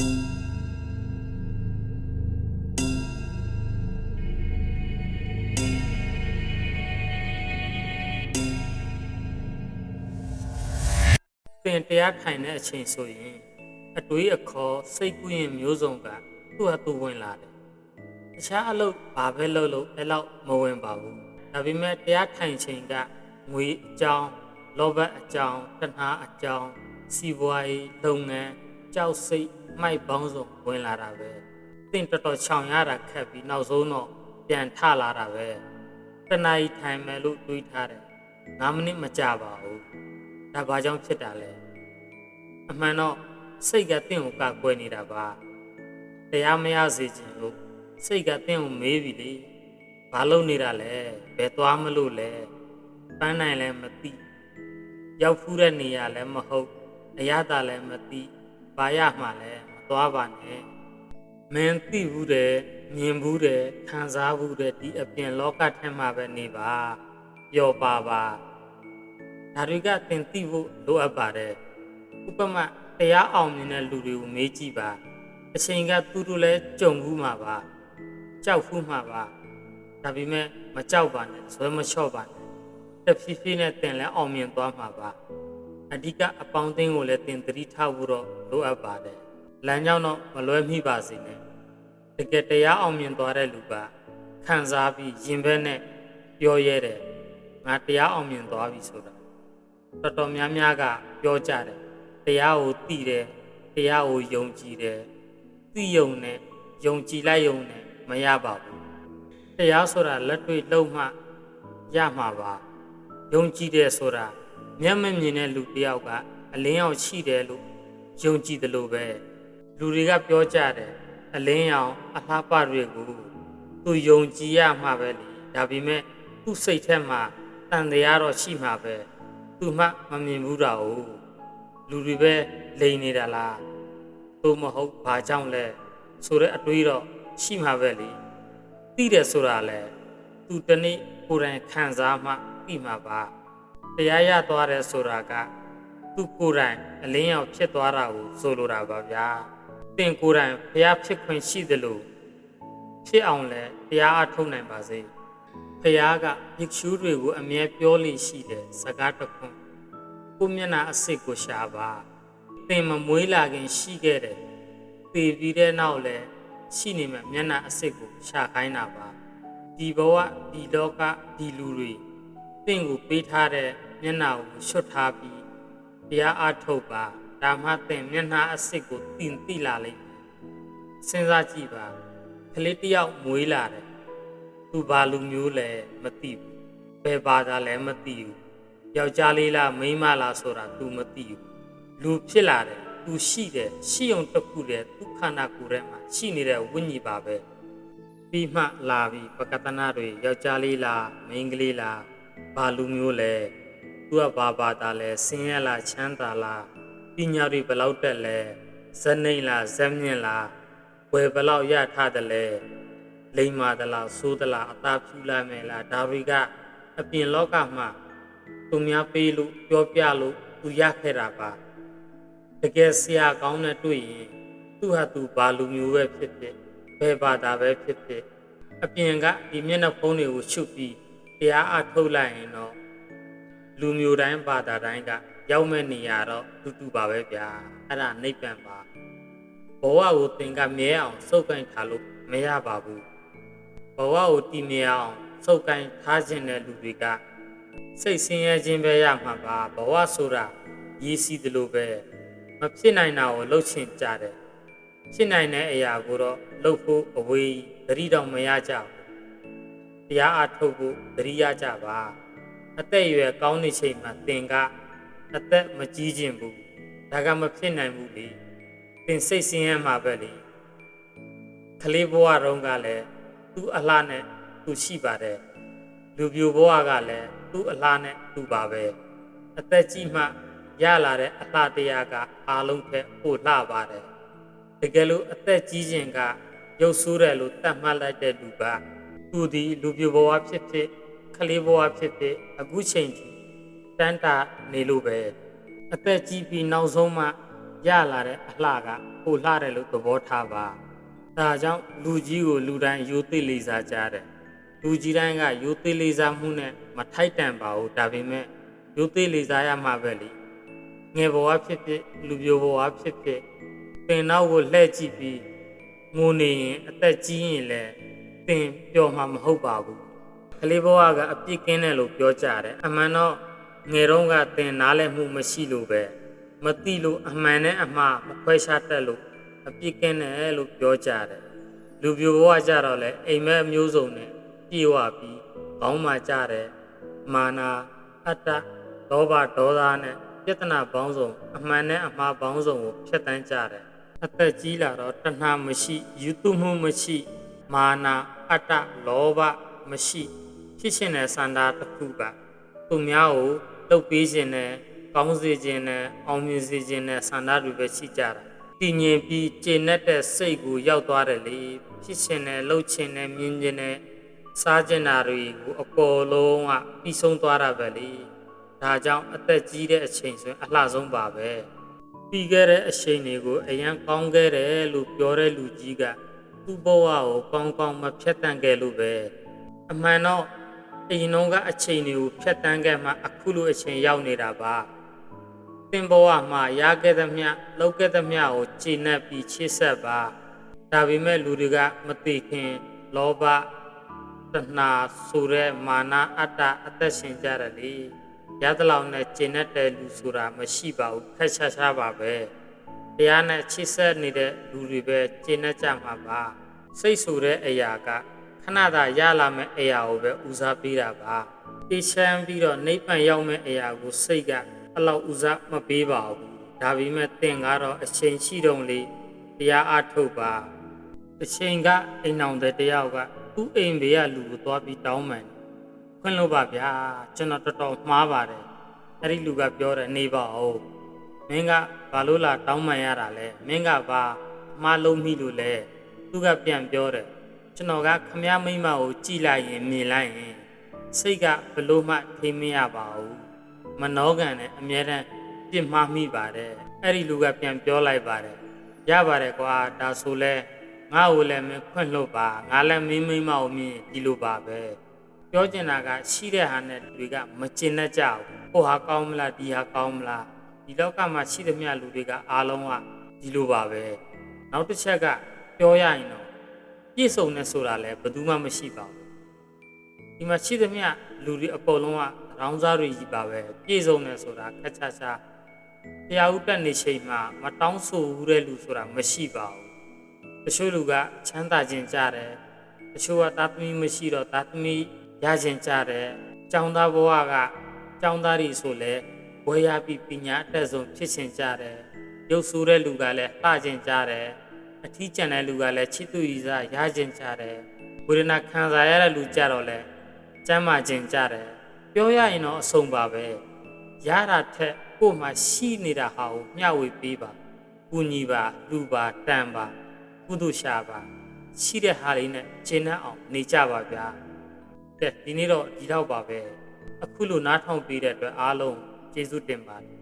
သင်တရားထိုင်တဲ့အချိန်ဆိုရင်အတွေးအခေါ်စိတ်ကူးရင်မျိုးစုံကသူ့ဟာသူဝင်လာတယ်။တခြားအလုပ်ဘာပဲလုပ်လို့အဲ့လောက်မဝင်ပါဘူး။ဒါပေမဲ့တရားထိုင်ချိန်ကငွေအကြောင်းလောဘအကြောင်းတဏှာအကြောင်းစီးပွားရေးလုပ်ငန်း ကြောက်စိတ်မှိုက်ပေါင်းစုံဝင်လာတာပဲ။သင်တော်တော်ချောင်ရတာခက်ပြီးနောက်ဆုံးတော့ပြန်ထလာတာပဲ။တဏှာကြီးထိုင်မယ်လို့တွေးထားတယ်။9မိနစ်မကြပါဘူး။ဒါဘာကြောင့်ဖြစ်တာလဲအမှန်တော့စိတ်ကတင့်ကိုကကွယ်နေတာပါတရားမရစေခြင်းလို့စိတ်ကတင့်ကိုမေးပြီလေဘာလုပ်နေတာလဲဘယ်သွားမလို့လဲပန်းနိုင်လည်းမသိရောက်ဖူးတဲ့နေရာလည်းမဟုတ်အရသာလည်းမသိ ဘာရမှလည်းမသွားပါနဲ့မင်းသိဘူးတယ်မြင်ဘူးတယ်ခံစားဘူးတယ်ဒီအပြင်လောကထဲမှာပဲနေပါပျော်ပါပါဒါတွေကသင်သိဖို့လိုအပ်ပါတယ်ဥပမာတရားအောင်မြင်တဲ့လူတွေကိုမေးကြည့်ပါအချိန်ကသူတို့လည်းကြုံဘူးမှာပါကြောက်ဖူးမှာပါဒါပေမဲ့မကြောက်ပါနဲ့ဇွဲမလျှော့ပါနဲ့တဖြည်းဖြည်းနဲ့သင်လည်းအောင်မြင်သွားမှာပါ အဓိကအပေါင်းအသင်းကိုလည်းသင်သတိထားဖို့တော့လိုအပ်ပါတယ်လမ်းကြောင်းတော့မလွဲမိပါစေနဲ့တကယ်တရားအောင်မြင်သွားတဲ့လူကခံစားပြီးရင်ဘက်နဲ့ပြောရဲတယ်ငါတရားအောင်မြင်သွားပြီဆိုတာတော်တော်များများကပြောကြတယ်တရားကိုသိတယ်တရားကိုယုံကြည်တယ်သိယုံနဲ့ယုံကြည်လိုက်ယုံနဲ့မရပါဘူးတရားဆိုတာလက်တွေ့လုံးမှရမှာပါယုံကြည်တယ်ဆိုတာ မျက်မမြင်တဲ့လူတစ်ယောက်ကအလင်းရောက်ရှိတယ်လို့ယုံကြည်တယ်လို့ပဲလူတွေကပြောကြတယ်အလင်းရောင်အလှပတွေကိုသူယုံကြည်ရမှာပဲလေဒါပေမဲ့သူ့စိတ်ထဲမှာတန်တရားတော့ရှိမှာပဲသူမှမမြင်ဘူးတာ哦လူတွေပဲလိန်နေတာလားသို့မဟုတ်ဘာကြောင့်လဲဆိုတဲ့အတွေးတော့ရှိမှာပဲလေသိတယ်ဆိုတာလဲသူတနေ့ကိုယ်တိုင်ခံစားမှသိမှာပါ တရားရသွားတယ်ဆိုတာကသူကိုယ်တိုင်အလင်းရောက်ဖြစ်သွားတာကိုဆိုလိုတာပါဗျာသင်ကိုယ်တိုင်ဘုရားဖြစ်ခွင့်ရှိတယ်လို့ဖြစ်အောင်လဲတရားအထုတ်နိုင်ပါစေဖះကภิက္ ෂ ုတွေကိုအမြဲပြောလိရှိတဲ့စကားတစ်ခွန်းကိုမျက်နှာအစစ်ကိုရှာပါသင်မမွေးလာခင်ရှိခဲ့တယ်သေပြီးတဲ့နောက်လဲရှိနေမဲ့မျက်နှာအစစ်ကိုရှာခိုင်းတာပါဒီဘဝဒီလောကဒီလူတွေ သင်ကိုပေးထားတဲ့မျက်နှာကိုချွတ်ထားပြီးတရားအထုတ်ပါဒါမှသင်မျက်နှာအစစ်ကိုတင်သိလာလိမ့်မယ်စဉ်းစားကြည့်ပါကလေးတစ်ယောက်မွေးလာတယ်သူဘာလူမျိုးလဲမသိဘူးဘယ်ဘာသာလဲမသိဘူးယောက်ျားလေးလားမိန်းမလားဆိုတာ तू မသိဘူးလူဖြစ်လာတယ် तू ရှိတယ်ရှိအောင်တစ်ခုတည်းသူခန္ဓာကိုယ်ထဲမှာရှိနေတဲ့ဝိညာဉ်ပါပဲပြီးမှလာပြီးပကတနာတွေယောက်ျားလေးလားမိန်းကလေးလား ဘာလူမျိုးလဲ तू ကဘာဘာသာလဲဆင်းရဲလားချမ်းသာလားပညာတွေဘယ်လောက်တက်လဲဇနိမ့်လားဇက်မြင့်လားဝယ်ဘယ်လောက်ရထားတယ်လဲလိမ္မာသလားဆိုးသလားအသာဖြူလာမယ်လားဒါတွေကအပြင်လောကမှာသူများပေးလို့ပြောပြလို့သူရခဲ့တာပါတကယ်ဆရာကောင်းနဲ့တွေ့ရင်သူဟာသူဘာလူမျိုးပဲဖြစ်ဖြစ်ဘယ်ဘာသာပဲဖြစ်ဖြစ်အပြင်ကဒီမျက်နှာဖုံးတွေကိုရှုပ်ပြီး တရားအထုတ်လိုက်ရင်တော့လူမျိုးတိုင်းဘာသာတိုင်းကရောက်မဲ့နေရတော့တူတူပါပဲဗျာအဲ့ဒါနိဗ္ဗာန်ပါဘဝကိုသင်ကမြဲအောင်စုပ်ကိုင်ထားလို့မရပါဘူးဘဝကိုတည်မြဲအောင်စုပ်ကိုင်းထားခြင်းတဲ့လူတွေကစိတ်ဆင်းရဲခြင်းပဲရမှာပါဘဝဆိုတာရည်စီတယ်လို့ပဲမဖြစ်နိုင်တာကိုလှုပ်ချင်ကြတယ်ဖြစ်နိုင်တဲ့အရာကိုတော့လှုပ်ဖို့အဝေးသတိတော့မရကြဘူး တရားအားထုတ်ဖို့သတိရကြပါအသက်အရွယ်ကောင်းနေချိန်မှာသင်ကအသက်မကြီးခြင်းဘူးဒါကမဖြစ်နိုင်ဘူးလေသင်စိတ်ဆင်းရဲမှာပဲလေကလေးဘဝတုန်းကလည်းသူအလှနဲ့သူရှိပါတယ်လူပြိုဘဝကလည်းသူအလှနဲ့သူပါပဲအသက်ကြီးမှရလာတဲ့အလှတရားကအားလုံးထက်ပိုလှပါတယ်တကယ်လို့အသက်ကြီးခြင်းကရုပ်ဆိုးတယ်လို့သတ်မှတ်လိုက်တဲ့လူက သူဒီလူပြိုဘဝဖြစ်ဖြစ်ကလေးဘဝဖြစ်ဖြစ်အခုချိန်ထိတန်းတာနေလို့ပဲအသက်ကြီးပြီးနောက်ဆုံးမှရလာတဲ့အလှကပိုလှတယ်လို့သဘောထားပါဒါကြောင့်လူကြီးကိုလူတိုင်းယိုသိလေးစားကြတယ်လူကြီးတိုင်းကယိုသိလေးစားမှုနဲ့မထိုက်တန်ပါဘူးဒါပေမဲ့ယိုသိလေးစားရမှာပဲလေငယ်ဘဝဖြစ်ဖြစ်လူပြိုဘဝဖြစ်ဖြစ်ပင်နောက်ကိုလှည့်ကြည့်ပြီးငိုနေရင်အသက်ကြီးရင်လည်း ပင်ပျော်မှာမဟုတ်ပါဘူးကလေးဘဝကအပြစ်ကင်းတယ်လို့ပြောကြတယ်အမှန်တော့ငယ်တုန်းကသင်နားလည်မှုမရှိလို့ပဲမသိလို့အမှန်နဲ့အမှားမခွဲခြားတတ်လို့အပြစ်ကင်းတယ်လို့ပြောကြတယ်လူပြိုဘဝကြတော့လေအိမ်မက်အမျိုးစုံနဲ့ပြေဝပြီးခေါင်းမာကြတယ်မာနာအတ္တဒေါဘဒေါသနဲ့ပြဿနာပေါင်းစုံအမှန်နဲ့အမှားပေါင်းစုံကိုဖျက်ဆီးကြတယ်အသက်ကြီးလာတော့တဏှာမရှိယူတုမှုမရှိ မာနာအတ္တလောဘမရှိဖြစ်ရှင်တဲ့စန္ဒာတစ်ခုကသူများကိုလှုပ်ပေးခြင်းနဲ့ကောင်းစေခြင်းနဲ့အောင်မြင်စေခြင်းနဲ့စန္ဒာတွေပဲရှိကြတာတည်ငြိမ်ပြီးကျေနပ်တဲ့စိတ်ကိုရောက်သွားတယ်လေဖြစ်ရှင်တဲ့လှုပ်ခြင်းနဲ့မြင်ခြင်းနဲ့စားခြင်းတာတွေကိုအပေါ်လုံးကပြီးဆုံးသွားတာပဲလေဒါကြောင့်အသက်ကြီးတဲ့အချိန်ဆိုရင်အလှဆုံးပါပဲပြီးခဲ့တဲ့အချိန်တွေကိုအရန်ကောင်းခဲ့တယ်လို့ပြောတဲ့လူကြီးက သူ့ဘဝကိုကောင်းကောင်းမဖြတ်တန်းခဲ့လို့ပဲအမှန်တော့အရင်တော့ကအချိန်တွေကိုဖြတ်တန်းခဲ့မှအခုလိုအချိန်ရောက်နေတာပါသင်ဘဝမှာရခဲ့သမျှလောက်ခဲ့သမျှကိုခြေနှက်ပြီးချစ်ဆက်ပါဒါပေမဲ့လူတွေကမသိခင်လောဘတဏှာဆိုတဲ့မာနအတ္တအသက်ရှင်ကြတယ်လေရသလောက်နဲ့ခြေနှက်တဲ့လူဆိုတာမရှိပါဘူးခက်ချာချာပါပဲတ ရားနဲ့ချစ်ဆက်နေတဲ့လူတွေပဲခြေနှက်ကြမှာပါစိတ်ဆိုတဲ့အရာကခဏသာရလာမယ့်အရာကိုပဲဦးစားပေးတာပါတေချမ်းပြီးတော့နိဗ္ဗာန်ရောက်မယ့်အရာကိုစိတ်ကအလောက်ဦးစားမပေးပါဘူးဒါပေမဲ့သင်ကတော့အချိန်ရှိတုံးလေးတရားအားထုတ်ပါအချိန်ကအိမ်အောင်တဲ့တယောက်ကသူ့အိမ်ဘေးကလူကိုသွားပြီးတောင်းပန်တယ်ခွင့်လို့ပါဗျာကျွန်တော်တော်တော်မှားပါတယ်အဲ့ဒီလူကပြောတယ်နေပါဦး မင်းကဘာလို့လာတောင်းပန်ရတာလဲမင်းကဘာမှားလုံးမိလို့လဲသူကပြန်ပြောတယ်ကျွန်တော်ကခမည်းမိမကိုကြည်လိုက်ရင်မြင်လိုက်ရင်စိတ်ကဘလို့မှထိမရပါဘူးမနှောကန်နဲ့အမြဲတမ်းပြစ်မှားမိပါတယ်အဲ့ဒီလူကပြန်ပြောလိုက်ပါတယ်ရပါတယ်ကွာဒါဆိုလဲငါ့ကိုလည်းမင်းခွင့်လွတ်ပါငါလည်းမင်းမိမကိုမြင်ဒီလိုပါပဲပြောချင်တာကရှိတဲ့ဟာနဲ့တွေကမကျင်တတ်ကြဘူးဟိုဟာကောင်းမလားဒီဟာကောင်းမလား ဒီလောကမှာရှိသမျှလူတွေကအားလုံးကဒီလိုပါပဲနောက်တစ်ချက်ကပြောရရင်တော့ပြည့်စုံနေဆိုတာလည်းဘယ်သူမှမရှိပါဘူးဒီမှာရှိသမျှလူတွေအကုန်လုံးကရောင်းစားတွေကြီးပါပဲပြည့်စုံနေဆိုတာခက်ချာချာတရားဥပဒေနေချိန်မှာမတောင်းဆိုဘူးတဲ့လူဆိုတာမရှိပါဘူးတချို့လူကချမ်းသာခြင်းကြတယ်တချို့ကသားသမီးမရှိတော့သားသမီးရခြင်းကြတယ်ကျောင်းသားဘဝကကျောင်းသားတွေဆိုလဲ ဝေရပြီးပညာအတက်ဆုံးဖြစ်ခြင်းကြတယ်ရုပ်ဆိုးတဲ့လူကလည်းလှခြင်းကြတယ်အထီးကျန်တဲ့လူကလည်းချစ်သူရည်စားရခြင်းကြတယ်ဝေဒနာခံစားရတဲ့လူကြတော့လဲကျမ်းမာခြင်းကြတယ်ပြောရရင်တော့အဆုံးပါပဲရတာထက်ကို့မှာရှိနေတာဟာကိုမျှဝေပေးပါကူညီပါလူပါတန်ပါကုသရှာပါရှိတဲ့ဟာလေးနဲ့ကျင့်နှံ့အောင်နေကြပါဗျာကဲဒီနေ့တော့ဒီတော့ပါပဲအခုလိုနားထောင်ပေးတဲ့အတွက်အားလုံး ကျေးဇူးတင်ပါတယ်